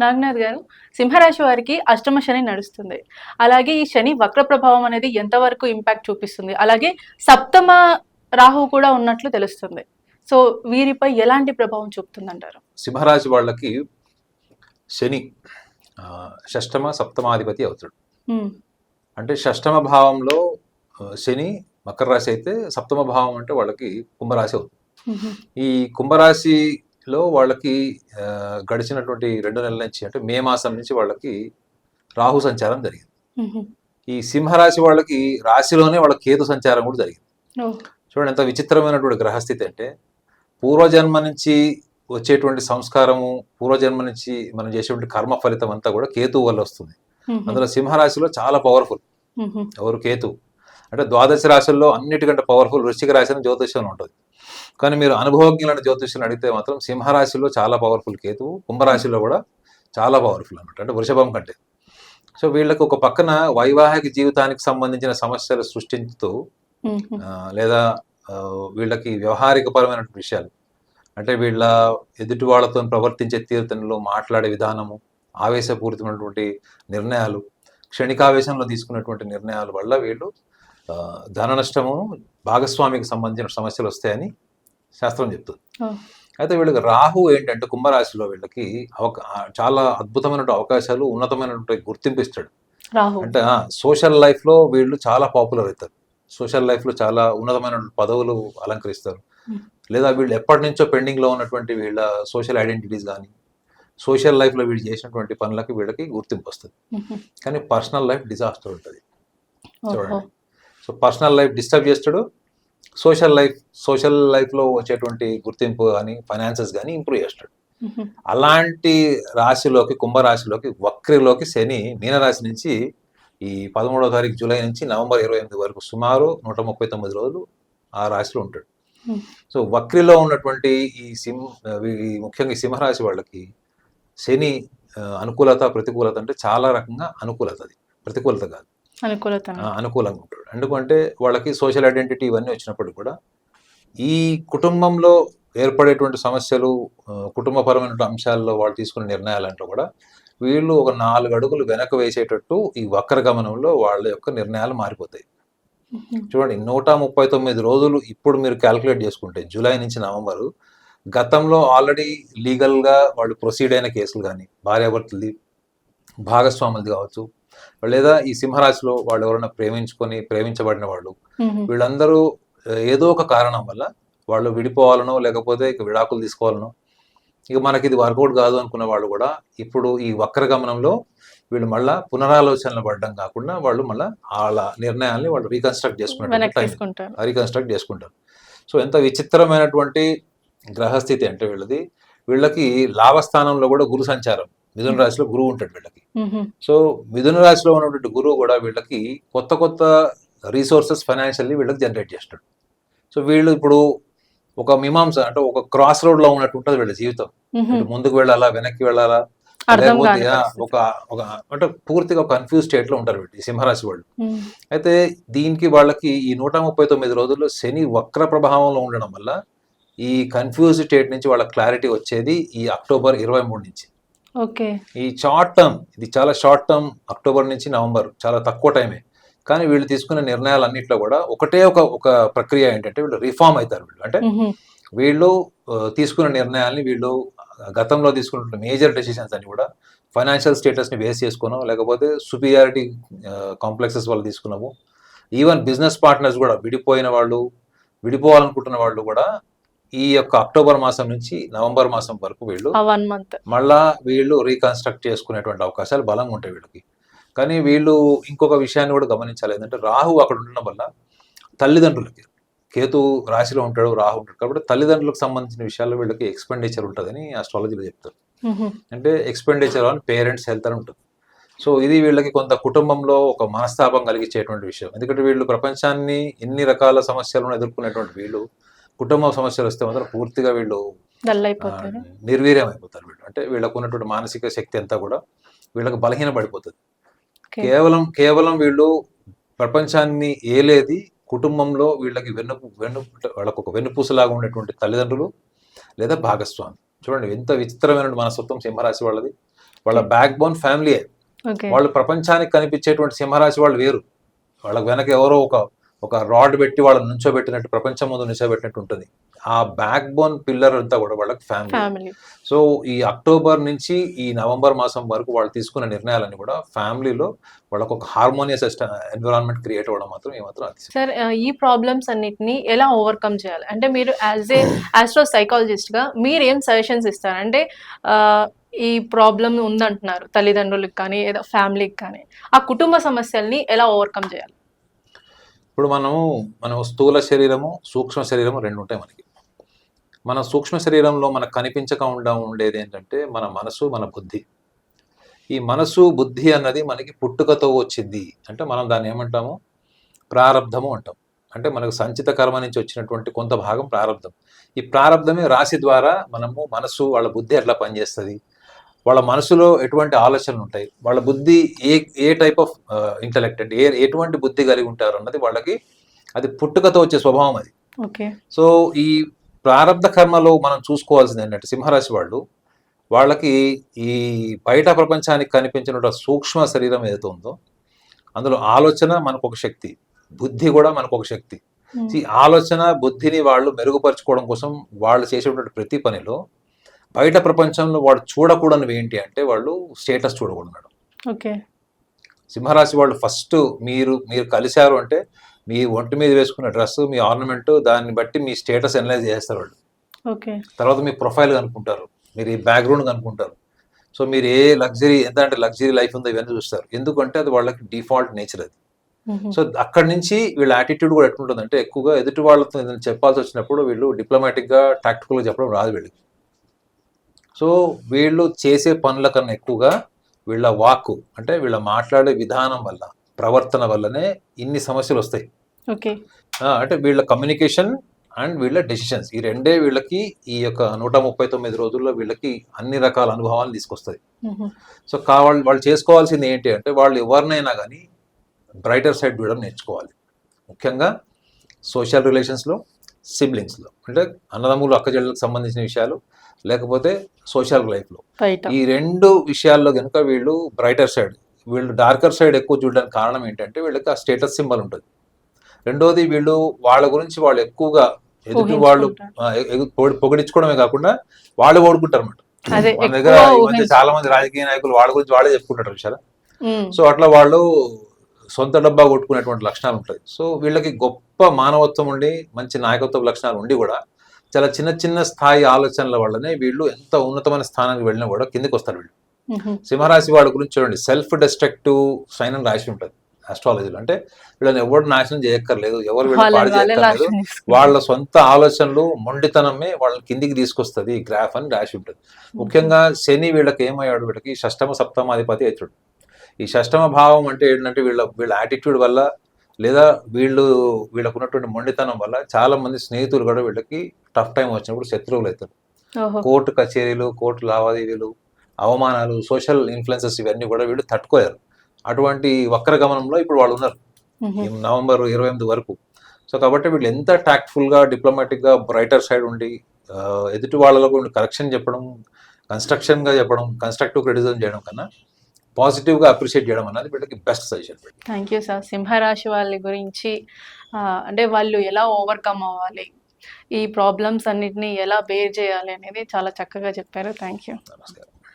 నాగనాథ్ గారు సింహరాశి వారికి అష్టమ శని నడుస్తుంది. అలాగే ఈ శని వక్ర ప్రభావం అనేది ఎంతవరకు ఇంపాక్ట్ చూపిస్తుంది? అలాగే సప్తమ రాహు కూడా ఉన్నట్లు తెలుస్తుంది. సో వీరిపై ఎలాంటి ప్రభావం చూపుతుందంటారు? సింహరాశి వాళ్ళకి శని షష్టమ సప్తమాధిపతి అవుతాడు. అంటే షష్టమ భావంలో శని మకర రాశి అయితే సప్తమ భావం అంటే వాళ్ళకి కుంభరాశి అవుతుంది. ఈ కుంభరాశిలో వాళ్ళకి గడిచినటువంటి రెండు నెలల నుంచి అంటే మే మాసం నుంచి వాళ్ళకి రాహు సంచారం జరిగింది. ఈ సింహరాశి వాళ్ళకి రాశిలోనే వాళ్ళ కేతు సంచారం కూడా జరిగింది. చూడండి ఎంత విచిత్రమైనటువంటి గ్రహస్థితి అంటే పూర్వజన్మ నుంచి వచ్చేటువంటి సంస్కారము పూర్వజన్మ నుంచి మనం చేసేటువంటి కర్మ ఫలితం అంతా కూడా కేతు వల్ల వస్తుంది. అందులో సింహరాశిలో చాలా పవర్ఫుల్ ఎవరు? కేతు. అంటే ద్వాదశ రాశుల్లో అన్నిటికంటే పవర్ఫుల్ వృశ్చిక రాశి అని జ్యోతిష్యం ఉంటుంది. కానీ మీరు అనుభవజ్ఞులైన జ్యోతిష్యం అడిగితే మాత్రం సింహరాశిలో చాలా పవర్ఫుల్ కేతువు కుంభరాశిలో కూడా చాలా పవర్ఫుల్ అన్నమాట అంటే వృషభం కంటే. సో వీళ్ళకి ఒక పక్కన వైవాహిక జీవితానికి సంబంధించిన సమస్యలు సృష్టించుతూ లేదా వీళ్ళకి వ్యవహారికపరమైన విషయాలు అంటే వీళ్ళ ఎదుటి వాళ్ళతో ప్రవర్తించే తీరుతెన్నులు మాట్లాడే విధానము ఆవేశపూరితమైనటువంటి నిర్ణయాలు క్షణికావేశంలో తీసుకున్నటువంటి నిర్ణయాల వల్ల వీళ్ళు ధన నష్టము భాగస్వామికి సంబంధించిన సమస్యలు వస్తాయని శాస్త్రం చెప్తుంది. అయితే వీళ్ళకి రాహు ఏంటంటే కుంభరాశిలో వీళ్ళకి అవక చాలా అద్భుతమైనటువంటి అవకాశాలు ఉన్నతమైనటువంటి గుర్తింపు ఇస్తాడు. అంటే సోషల్ లైఫ్లో వీళ్ళు చాలా పాపులర్ అవుతారు. సోషల్ లైఫ్లో చాలా ఉన్నతమైన పదవులు అలంకరిస్తారు. లేదా వీళ్ళు ఎప్పటి నుంచో పెండింగ్లో ఉన్నటువంటి వీళ్ళ సోషల్ ఐడెంటిటీస్ కానీ సోషల్ లైఫ్లో వీళ్ళు చేసినటువంటి పనులకి వీళ్ళకి గుర్తింపు వస్తుంది. కానీ పర్సనల్ లైఫ్ డిజాస్టర్ ఉంటుంది. చూడండి. సో పర్సనల్ లైఫ్ డిస్టర్బ్ చేస్తాడు. సోషల్ లైఫ్ సోషల్ లైఫ్లో వచ్చేటువంటి గుర్తింపు కానీ ఫైనాన్సెస్ కానీ ఇంప్రూవ్ చేస్తాడు. అలాంటి రాశిలోకి కుంభరాశిలోకి వక్రిలోకి శని మీనరాశి నుంచి ఈ పదమూడవ తారీఖు జూలై నుంచి నవంబర్ ఇరవై ఎనిమిది వరకు సుమారు నూట ముప్పై తొమ్మిది రోజులు ఆ రాశిలో ఉంటాడు. సో వక్రిలో ఉన్నటువంటి ఈ సింహ ఈ ముఖ్యంగా సింహరాశి వాళ్ళకి శని అనుకూలత ప్రతికూలత అంటే చాలా రకంగా అనుకూలత అది. ప్రతికూలత కాదు. అనుకూలత అనుకూలంగా ఉంటాడు. ఎందుకంటే వాళ్ళకి సోషల్ ఐడెంటిటీ ఇవన్నీ వచ్చినప్పుడు కూడా ఈ కుటుంబంలో ఏర్పడేటువంటి సమస్యలు ఆ, కుటుంబపరమైనటువంటి అంశాల్లో వాళ్ళు తీసుకునే నిర్ణయాలంటూ కూడా వీళ్ళు ఒక నాలుగు అడుగులు వెనక వేసేటట్టు ఈ వక్ర గమనంలో వాళ్ళ యొక్క నిర్ణయాలు మారిపోతాయి. చూడండి నూట ముప్పై తొమ్మిది రోజులు ఇప్పుడు మీరు క్యాల్కులేట్ చేసుకుంటే జూలై నుంచి నవంబరు గతంలో ఆల్రెడీ లీగల్గా వాళ్ళు ప్రొసీడ్ అయిన కేసులు కానీ భార్యాభర్తలది భాగస్వాములది కావచ్చు లేదా ఈ సింహరాశిలో వాళ్ళు ఎవరైనా ప్రేమించుకొని ప్రేమించబడిన వాళ్ళు వీళ్ళందరూ ఏదో ఒక కారణం వల్ల వాళ్ళు విడిపోవాలనో లేకపోతే ఇక విడాకులు తీసుకోవాలనో ఇక మనకి ఇది వర్కౌట్ కాదు అనుకున్న వాళ్ళు కూడా ఇప్పుడు ఈ వక్ర గమనంలో వీళ్ళు మళ్ళా పునరాలోచనలు పడడం కాకుండా వాళ్ళు మళ్ళా వాళ్ళ నిర్ణయాల్ని వాళ్ళు రీకన్స్ట్రక్ట్ తీసుకుంటారు. రీకన్స్ట్రక్ట్ చేసుకుంటారు. సో ఎంత విచిత్రమైనటువంటి గ్రహస్థితి అంటే వీళ్ళది. వీళ్ళకి లాభస్థానంలో కూడా గురు సంచారం మిథున రాశిలో గురువు ఉంటాడు వీళ్ళకి. సో మిథున రాశిలో ఉన్నటువంటి గురువు కూడా వీళ్ళకి కొత్త కొత్త రీసోర్సెస్ ఫైనాన్షియల్లీ వీళ్ళకి జనరేట్ చేస్తాడు. సో వీళ్ళు ఇప్పుడు ఒక మీమాంస అంటే ఒక క్రాస్ రోడ్లో ఉన్నట్టు ఉంటుంది వీళ్ళ జీవితం. ముందుకు వెళ్ళాలా వెనక్కి వెళ్ళాలా? లేకపోతే. ఒక ఒక అంటే పూర్తిగా కన్ఫ్యూజ్ స్టేట్లో ఉంటారు వీళ్ళు సింహరాశి వాళ్ళు. అయితే దీనికి వాళ్ళకి ఈ నూట ముప్పై తొమ్మిది రోజుల్లో శని వక్ర ప్రభావంలో ఉండడం వల్ల ఈ కన్ఫ్యూజ్ స్టేట్ నుంచి వాళ్ళ క్లారిటీ వచ్చేది ఈ అక్టోబర్ ఇరవై మూడు నుంచి. ఓకే. ఈ షార్ట్ టర్మ్ ఇది చాలా షార్ట్ టర్మ్ అక్టోబర్ నుంచి నవంబర్ చాలా తక్కువ టైమే. కానీ వీళ్ళు తీసుకునే నిర్ణయాలన్నింటిలో కూడా ఒకటే ఒక ఒక ప్రక్రియ ఏంటంటే వీళ్ళు రిఫార్మ్ అవుతారు వీళ్ళు. అంటే వీళ్ళు తీసుకున్న నిర్ణయాల్ని వీళ్ళు గతంలో తీసుకున్న మేజర్ డెసిషన్స్ అని కూడా ఫైనాన్షియల్ స్టేటస్ని బేస్ చేసుకోనో లేకపోతే సుపీరియారిటీ కాంప్లెక్సెస్ వాళ్ళు తీసుకున్నాము ఈవెన్ బిజినెస్ పార్ట్నర్స్ కూడా విడిపోయిన వాళ్ళు విడిపోవాలనుకుంటున్న వాళ్ళు కూడా ఈ యొక్క అక్టోబర్ మాసం నుంచి నవంబర్ మాసం వరకు వీళ్ళు వన్ మంత్ మళ్ళా వీళ్ళు రీకన్స్ట్రక్ట్ చేసుకునేటువంటి అవకాశాలు బలంగా ఉంటాయి వీళ్ళకి. కానీ వీళ్ళు ఇంకొక విషయాన్ని కూడా గమనించాలి. ఏంటంటే రాహు అక్కడ ఉండడం వల్ల తల్లిదండ్రులకి కేతు రాశిలో ఉంటాడు రాహు ఉంటాడు కాబట్టి తల్లిదండ్రులకు సంబంధించిన విషయాల్లో వీళ్ళకి ఎక్స్పెండిచర్ ఉంటుందని ఆస్ట్రాలజీలో చెప్తారు. అంటే ఎక్స్పెండిచర్ ఆన్ పేరెంట్స్ హెల్త్ అని ఉంటుంది. సో ఇది వీళ్ళకి కొంత కుటుంబంలో ఒక మనస్తాపం కలిగించేటువంటి విషయం. ఎందుకంటే వీళ్ళు ప్రపంచాన్ని ఎన్ని రకాల సమస్యలను ఎదుర్కొనేటువంటి వీళ్ళు కుటుంబ సమస్యలు వస్తే మాత్రం పూర్తిగా వీళ్ళు నిర్వీర్యం అయిపోతారు వీళ్ళు. అంటే వీళ్ళకు ఉన్నటువంటి మానసిక శక్తి అంతా కూడా వీళ్ళకి బలహీన పడిపోతుంది. కేవలం కేవలం వీళ్ళు ప్రపంచాన్ని ఏలేది కుటుంబంలో వీళ్ళకి వెన్ను వెన్ను వాళ్ళకు ఒక వెన్నుపూసలాగా ఉండేటువంటి తల్లిదండ్రులు లేదా భాగస్వామి. చూడండి ఎంత విచిత్రమైన మనస్తత్వం సింహరాశి వాళ్ళది. వాళ్ళ బ్యాక్ బోన్ ఫ్యామిలీ వాళ్ళు ప్రపంచానికి కనిపించేటువంటి సింహరాశి వాళ్ళు వేరు. వాళ్ళ వెనక ఎవరో ఒక ఒక రాడ్ పెట్టి వాళ్ళని నుంచోబెట్టినట్టు ప్రపంచం ముందు నుంచోబెట్టినట్టు ఉంటుంది. ఆ బ్యాక్ బోన్ పిల్లర్ అంతా కూడా వాళ్ళకి ఫ్యామిలీ సో ఈ అక్టోబర్ నుంచి ఈ నవంబర్ మాసం వరకు వాళ్ళు తీసుకున్న నిర్ణయాలన్నీ కూడా ఫ్యామిలీలో వాళ్ళకు ఒక హార్మోనియస్ ఎన్విరాన్మెంట్ క్రియేట్ అవ్వడం మాత్రం ఏమాత్రం సార్ ఈ ప్రాబ్లమ్స్ అన్నిటిని ఎలా ఓవర్కమ్ చేయాలి? అంటే మీరు యాజ్ ఏ ఆస్ట్రో సైకాలజిస్ట్గా మీరు ఏం సజెషన్స్ ఇస్తారు? అంటే ఈ ప్రాబ్లం ఉందంటున్నారు తల్లిదండ్రులకు కానీ ఏదో ఫ్యామిలీకి కానీ. ఆ కుటుంబ సమస్యల్ని ఎలా ఓవర్కమ్ చేయాలి? ఇప్పుడు మనము మనం స్థూల శరీరము సూక్ష్మ శరీరము రెండు ఉంటాయి మనకి. మన సూక్ష్మ శరీరంలో మనకు కనిపించకుండా ఉండేది ఏంటంటే మన మనసు మన బుద్ధి. ఈ మనసు బుద్ధి అన్నది మనకి పుట్టుకతో వచ్చింది. అంటే మనం దాన్ని ఏమంటాము? ప్రారంధము అంటాం. అంటే మనకు సంచిత కర్మ నుంచి వచ్చినటువంటి కొంత భాగం ప్రారంధం ఈ ప్రారంధమే రాశి ద్వారా మనము మనసు వాళ్ళ బుద్ధి ఎట్లా పనిచేస్తుంది? వాళ్ళ మనసులో ఎటువంటి ఆలోచనలు ఉంటాయి? వాళ్ళ బుద్ధి ఏ ఏ టైప్ ఆఫ్ ఇంటలెక్ట్ అంటే ఏ ఎటువంటి బుద్ధి కలిగి ఉంటారు అన్నది వాళ్ళకి అది పుట్టుకతో వచ్చే స్వభావం అది. ఓకే. సో ఈ ప్రారంధ కర్మలో మనం చూసుకోవాల్సింది ఏంటంటే సింహరాశి వాళ్ళు వాళ్ళకి ఈ బయట ప్రపంచానికి కనిపించిన సూక్ష్మ శరీరం ఏదైతే ఉందో అందులో ఆలోచన మనకు ఒక శక్తి బుద్ధి కూడా మనకు ఒక శక్తి. ఈ ఆలోచన బుద్ధిని వాళ్ళు మెరుగుపరచుకోవడం కోసం వాళ్ళు చేసేటువంటి ప్రతి పనిలో బయట ప్రపంచంలో వాడు చూడకూడనివి ఏంటి అంటే వాళ్ళు స్టేటస్ చూడకూడదు ఓకే. సింహరాశి వాళ్ళు ఫస్ట్ మీరు మీరు కలిశారు అంటే మీ ఒంటి మీద వేసుకున్న డ్రెస్ మీ ఆర్నమెంట్ దాన్ని బట్టి మీ స్టేటస్ అనలైజ్ చేస్తారు వాళ్ళు. ఓకే. తర్వాత మీ ప్రొఫైల్ కనుక్కుంటారు మీరు ఈ బ్యాక్గ్రౌండ్ కనుక్కుంటారు. సో మీరు ఏ లగ్జరీ ఎంత అంటే లగ్జరీ లైఫ్ ఉందో ఇవన్నీ చూస్తారు. ఎందుకంటే అది వాళ్ళకి డిఫాల్ట్ నేచర్ అది. సో అక్కడి నుంచి వీళ్ళ యాటిట్యూడ్ కూడా ఎట్లుంటుంది అంటే ఎక్కువగా ఎదుటి వాళ్ళతో ఏదైనా చెప్పాల్సి వచ్చినప్పుడు వీళ్ళు diplomatic గా tactical గా చెప్పడం రాదు వీళ్ళకి. సో వీళ్ళు చేసే పనుల కన్నా ఎక్కువగా వీళ్ళ వాక్కు అంటే వీళ్ళ మాట్లాడే విధానం వల్ల ప్రవర్తన వల్లనే ఇన్ని సమస్యలు వస్తాయి. ఓకే. అంటే వీళ్ళ కమ్యూనికేషన్ అండ్ వీళ్ళ డెసిషన్స్. ఈ రెండే వీళ్ళకి ఈ యొక్క నూట ముప్పై తొమ్మిది రోజుల్లో వీళ్ళకి అన్ని రకాల అనుభవాలు తీసుకొస్తాయి. సో కావాలి వాళ్ళు చేసుకోవాల్సింది ఏంటి అంటే వాళ్ళు ఎవరినైనా కానీ బ్రైటర్ సైడ్ చూడడం నేర్చుకోవాలి. ముఖ్యంగా సోషల్ రిలేషన్స్లో సిబ్లింగ్స్లో. అంటే అన్నదమ్ములు అక్కచెల్లెలకు సంబంధించిన విషయాలు లేకపోతే సోషల్ లైఫ్లో. ఈ రెండు విషయాల్లో కనుక వీళ్ళు బ్రైటర్ సైడ్ వీళ్ళు డార్కర్ సైడ్ ఎక్కువ చూడడానికి కారణం ఏంటంటే వీళ్ళకి ఆ స్టేటస్ సింబల్ ఉంటుంది. రెండోది వీళ్ళు వాళ్ళ గురించి వాళ్ళు ఎక్కువగా ఎదుటి వాళ్ళు పొగిడించుకోవడమే కాకుండా వాళ్ళు ఓడుకుంటారు అన్నమాట మన దగ్గర చాలా మంది రాజకీయ నాయకులు వాళ్ళ గురించి వాళ్ళే చెప్పుకుంటారు విషయాలు. సో అట్లా వాళ్ళు సొంత డబ్బా కొట్టుకునేటువంటి లక్షణాలు ఉంటాయి సో వీళ్ళకి గొప్ప మానవత్వం ఉండి మంచి నాయకత్వ లక్షణాలు ఉండి కూడా చాలా చిన్న చిన్న స్థాయి ఆలోచనల వల్లనే వీళ్ళు ఎంత ఉన్నతమైన స్థానానికి వెళ్ళినా కూడా కిందికి వస్తారు వీళ్ళు సింహరాశి వాళ్ళ గురించి చూడండి. సెల్ఫ్ డిస్ట్రక్టివ్ సైన్ అని రాసి ఉంటుంది ఆస్ట్రాలజీలో అంటే వీళ్ళని ఎవరు నాశనం చేయక్కర్లేదు ఎవరు వాళ్ళని పాడు వాళ్ళే చేయక్కర్లేదు. వాళ్ళ సొంత ఆలోచనలు మొండితనమే వాళ్ళని కిందికి తీసుకొస్తుంది గ్రాఫ్ అని రాసి ఉంటుంది. ముఖ్యంగా శని వీళ్ళకి ఏమయ్యాడు వీళ్ళకి షష్టమ సప్తమాధిపతి అవుతాడు ఈ షష్టమ భావం అంటే ఏంటంటే వీళ్ళ వీళ్ళ యాటిట్యూడ్ వల్ల లేదా వీళ్ళు వీళ్ళకు ఉన్నటువంటి మొండితనం వల్ల చాలా మంది స్నేహితులు కూడా వీళ్ళకి టఫ్ టైం వచ్చినప్పుడు శత్రువులు అవుతారు. కోర్టు కచేరీలు కోర్టు లావాదేవీలు అవమానాలు సోషల్ ఇన్ఫ్లుయెన్సెస్ ఇవన్నీ కూడా వీళ్ళు తట్టుకోయారు అటువంటి వక్ర గమనంలో ఇప్పుడు వాళ్ళు ఉన్నారు. నవంబర్ ఇరవై ఎనిమిది వరకు. సో కాబట్టి వీళ్ళు ఎంత tactful గా డిప్లొమాటిక్గా బ్రైటర్ సైడ్ ఉండి ఎదుటి వాళ్ళలో కరెక్షన్ చెప్పడం కన్స్ట్రక్షన్గా చెప్పడం కన్స్ట్రక్టివ్ క్రిటిసిజం చేయడం కన్నా పాజిటివ్గా అప్రిషియేట్ చేయడం అన్నది వీళ్ళకి best suggestion. Thank you sir. సింహరాశి వాళ్ళ గురించి అంటే వాళ్ళు ఎలా ఓవర్కమ్ అవ్వాలి ఈ ప్రాబ్లమ్స్ అన్నిటిని ఎలా బేర్ చేయాలి అనేది చాలా చక్కగా చెప్పారు. Thank you. నమస్కారం.